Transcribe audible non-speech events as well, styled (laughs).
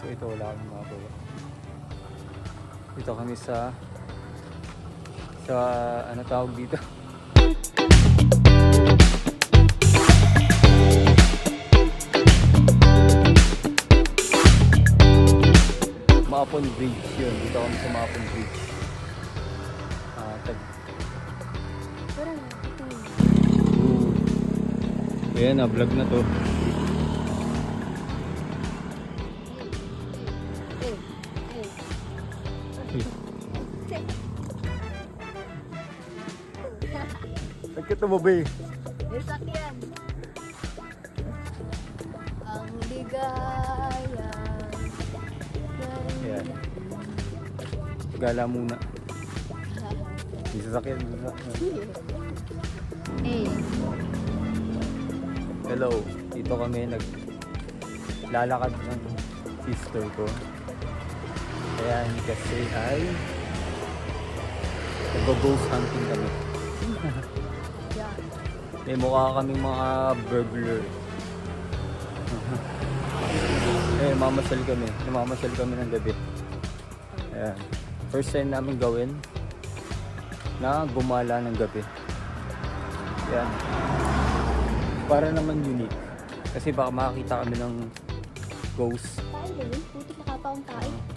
So ito wala kami magawa. Dito kami sa sa ano tawag dito? Maapon Bridge yun. Dito kami sa Maapon Bridge. Ah, tag. Ayan na, vlog na to. Eh. Saan ka tumabay? May sakyan. Ang ligaya. Ayan. Gala muna. Sasakyan. may sasakyan. Eh, Hello. Dito kami nag lalakad ng sister ko. Ayan kasi ay nag-ghost hunting kami. yeah. (laughs) May mukha kaming mga burglar. (laughs) eh, mamasyal kami. Namamasyal kami ng gabi. Ayan. First time namin gawin na gumala ng gabi. Ayan. Para naman unique. Kasi baka makakita kami ng ghost. Tayo din. Puti makapaong tayo.